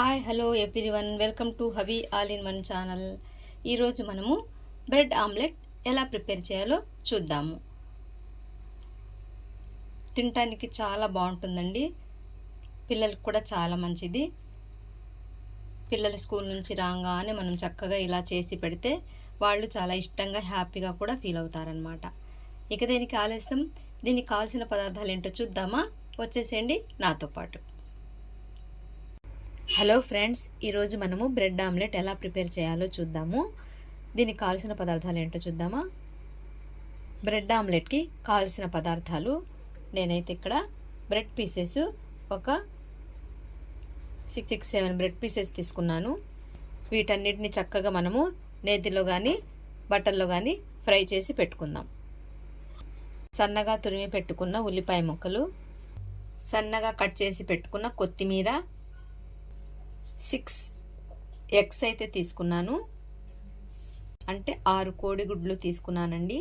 Hi hello everyone. Welcome to Havi all in one channel. ఈరోజు మనము bread omelette ఎలా prepare చేయాలో చూద్దాము. తినటానికి చాలా బాగుంటుందండి. పిల్లలకు కూడా చాలా మంచిది. పిల్లలు స్కూల్ నుంచి రాగానే మనం చక్కగా ఇలా చేసి పెడితే వాళ్ళు చాలా ఇష్టంగా హ్యాపీగా కూడా ఫీల్ అవుతారనమాట ఇక దీనికి ఆలస్యం? దీనికి కావాల్సిన పదార్థాలు ఏంటో చూద్దామా? వచ్చేసేయండి నాతో పాటు. హలో ఫ్రెండ్స్ ఈరోజు మనము బ్రెడ్ ఆమ్లెట్ ఎలా ప్రిపేర్ చేయాలో చూద్దాము. దీనికి కావాల్సిన పదార్థాలు ఏంటో చూద్దామా? బ్రెడ్ ఆమ్లెట్కి కావాల్సిన పదార్థాలు నేనైతే ఇక్కడ బ్రెడ్ పీసెస్ ఒక six six seven bread pieces తీసుకున్నాను. వీటన్నిటిని చక్కగా మనము నేతిలో కానీ బటర్లో కానీ ఫ్రై చేసి పెట్టుకుందాం. సన్నగా తురిమి పెట్టుకున్న ఉల్లిపాయ ముక్కలు సన్నగా కట్ చేసి పెట్టుకున్న కొత్తిమీర సిక్స్ ఎగ్స్ అయితే తీసుకున్నాను. అంటే ఆరు కోడిగుడ్లు తీసుకున్నానండి.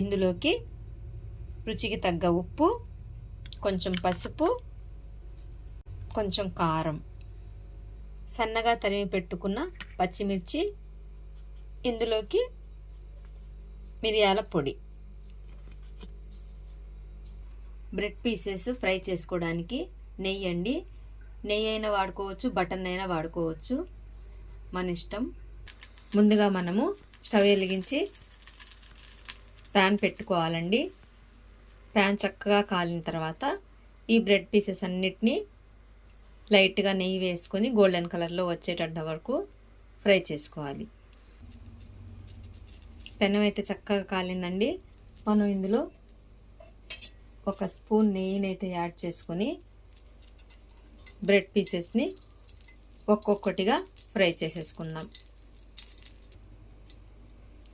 ఇందులోకి రుచికి తగ్గ ఉప్పు కొంచెం పసుపు కొంచెం కారం. సన్నగా తరిమి పెట్టుకున్న పచ్చిమిర్చి ఇందులోకి మిరియాల పొడి. బ్రెడ్ పీసెస్ ఫ్రై చేసుకోవడానికి నెయ్యి అండి నెయ్యి అయినా వాడుకోవచ్చు బటన్ అయినా వాడుకోవచ్చు. మన ఇష్టం. ముందుగా మనము స్టవ్ వెలిగించి ప్యాన్ పెట్టుకోవాలండి. ప్యాన్ చక్కగా కాలిన తర్వాత ఈ బ్రెడ్ పీసెస్ అన్నిటినీ లైట్గా నెయ్యి వేసుకొని గోల్డెన్ కలర్లో వచ్చేటంత వరకు ఫ్రై చేసుకోవాలి. పెనం అయితే చక్కగా కాలిందండి. మనం ఇందులో ఒక స్పూన్ నెయ్యినైతే యాడ్ చేసుకొని బ్రెడ్ పీసెస్ని ఒక్కొక్కటిగా ఫ్రై చేసేసుకుందాం.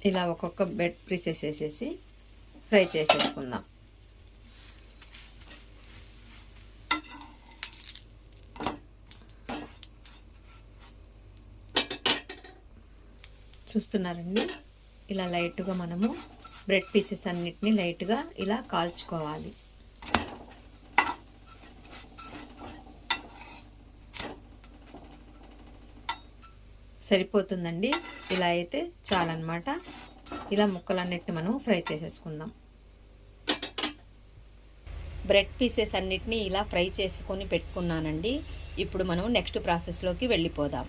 ఇలా ఒక్కొక్క బ్రెడ్ పీసెస్ వేసేసి ఫ్రై చేసేసుకుందాం. చూస్తున్నారండి? ఇలా లైట్గా మనము బ్రెడ్ పీసెస్ అన్నిటిని లైట్గా ఇలా కాల్చుకోవాలి. సరిపోతుందండి. ఇలా అయితే చాలన్నమాట. ఇలా ముక్కలన్నిటిని మనం ఫ్రై చేసేసుకుందాం. బ్రెడ్ పీసెస్ అన్నిటిని ఇలా ఫ్రై చేసుకొని పెట్టుకున్నానండి. ఇప్పుడు మనం నెక్స్ట్ ప్రాసెస్లోకి వెళ్ళిపోదాం.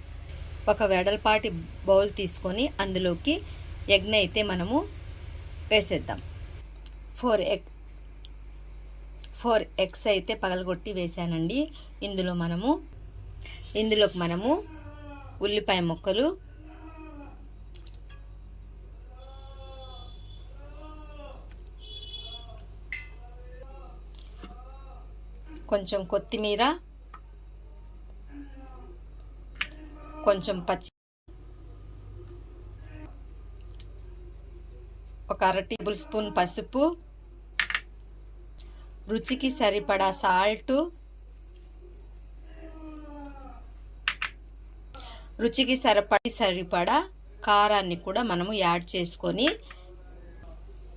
ఒక వెడల్పాటి బౌల్ తీసుకొని అందులోకి ఎగ్ని అయితే మనము వేసేద్దాం. ఫోర్ ఎగ్ ఫోర్ ఎగ్స్ అయితే పగలగొట్టి వేసానండి. ఇందులో మనము ఇందులోకి మనము ఉల్లిపాయ ముక్కలు. కొంచెం కొత్తిమీర. కొంచెం పచ్చి. ఒక అర టేబుల్ స్పూన్ పసుపు. రుచికి సరిపడా సాల్టు. రుచికి సరిపడి సరిపడా కారాన్ని కూడా మనము యాడ్ చేసుకొని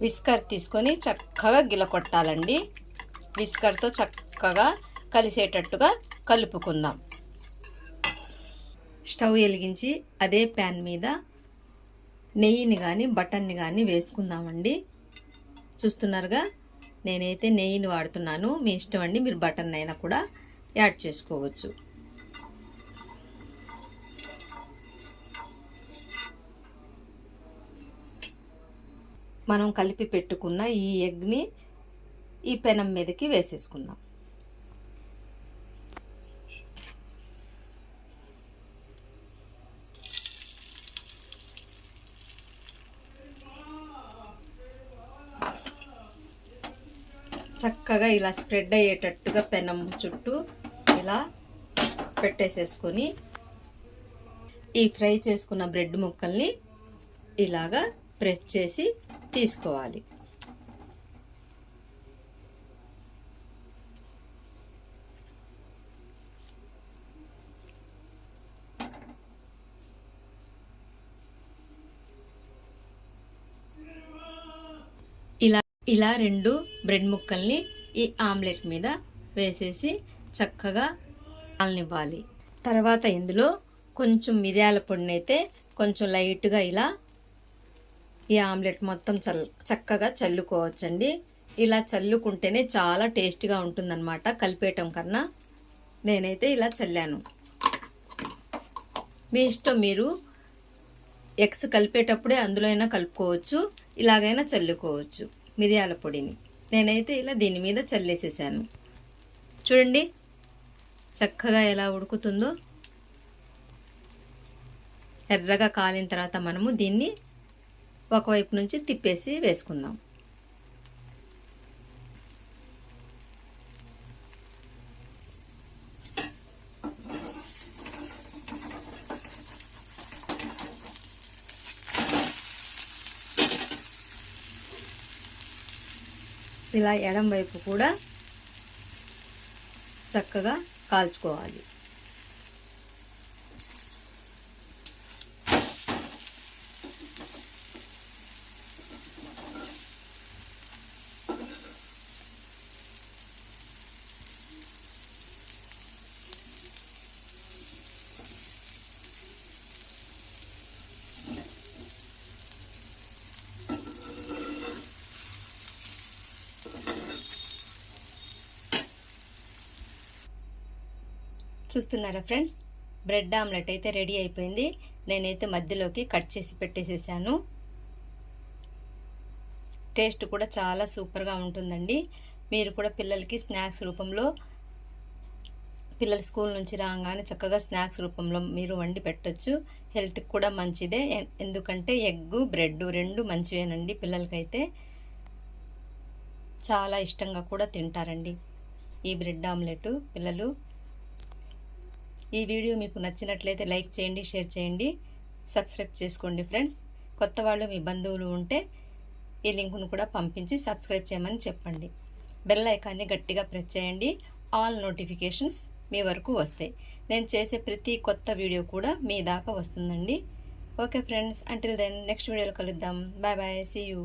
విస్కర్ తీసుకొని చక్కగా గిలకొట్టాలండి విస్కర్తో చక్కగా కలిసేటట్టుగా కలుపుకుందాం. స్టవ్ వెలిగించి అదే ప్యాన్ మీద నెయ్యిని కానీ బటన్ని కానీ వేసుకుందామండి. చూస్తున్నారుగా? నేనైతే నెయ్యిని వాడుతున్నాను. మీ ఇష్టం అండి మీరు బటన్ అయినా కూడా యాడ్ చేసుకోవచ్చు. మనం కలిపి పెట్టుకున్న ఈ ఎగ్ని ఈ పెనం మీదకి వేసేసుకుందాం. చక్కగా ఇలా స్ప్రెడ్ అయ్యేటట్టుగా పెనం చుట్టూ ఇలా పెట్టేసేసుకొని ఈ ఫ్రై చేసుకున్న బ్రెడ్ ముక్కల్ని ఇలాగా ప్రెస్ చేసి తీసుకోవాలి. ఇలా ఇలా రెండు బ్రెడ్ ముక్కల్ని ఈ ఆమ్లెట్ మీద వేసేసి చక్కగా కాలనివ్వాలి. తర్వాత ఇందులో కొంచెం మిరియాల పొడినైతే కొంచెం లైట్గా ఇలా ఈ ఆమ్లెట్ మొత్తం చల్ చక్కగా చల్లుకోవచ్చండి. ఇలా చల్లుకుంటేనే చాలా టేస్ట్గా ఉంటుందన్నమాట కలిపేయటం కన్నా. నేనైతే ఇలా చల్లాను. మీ ఇష్టం మీరు ఎగ్స్ కలిపేటప్పుడే అందులో అయినా కలుపుకోవచ్చు ఇలాగైనా చల్లుకోవచ్చు మిరియాల పొడిని. నేనైతే ఇలా దీని మీద చల్లేసేసాను. చూడండి చక్కగా ఎలా ఉడుకుతుందో. ఎర్రగా కాలిన తర్వాత మనము దీన్ని ఒకవైపు నుంచి తిప్పేసి వేసుకుందాం. ఇలా ఎడం వైపు కూడా చక్కగా కాల్చుకోవాలి. చూస్తున్నారా ఫ్రెండ్స్? బ్రెడ్ ఆమ్లెట్ అయితే రెడీ అయిపోయింది. నేనైతే మధ్యలోకి కట్ చేసి పెట్టేసేసాను. టేస్ట్ కూడా చాలా సూపర్గా ఉంటుందండి. మీరు కూడా పిల్లలకి స్నాక్స్ రూపంలో పిల్లలు స్కూల్ నుంచి రాగానే చక్కగా స్నాక్స్ రూపంలో మీరు వండి పెట్టొచ్చు. హెల్త్కి కూడా మంచిదే. ఎందుకంటే ఎగ్గు బ్రెడ్ రెండు మంచివేనండి పిల్లలకైతే. చాలా ఇష్టంగా కూడా తింటారండి ఈ బ్రెడ్ ఆమ్లెట్ పిల్లలు. ఈ వీడియో మీకు నచ్చినట్లయితే లైక్ చేయండి షేర్ చేయండి సబ్స్క్రైబ్ చేసుకోండి ఫ్రెండ్స్. కొత్త వాళ్ళు మీ బంధువులు ఉంటే ఈ లింక్ను కూడా పంపించి సబ్స్క్రైబ్ చేయమని చెప్పండి. బెల్ ఐకాన్ని గట్టిగా ప్రెస్ చేయండి. ఆల్ నోటిఫికేషన్స్ మీ వరకు వస్తాయి. నేను చేసే ప్రతి కొత్త వీడియో కూడా మీ దాకా వస్తుందండి. Okay friends until then next వీడియోలో కలుద్దాం. Bye bye see you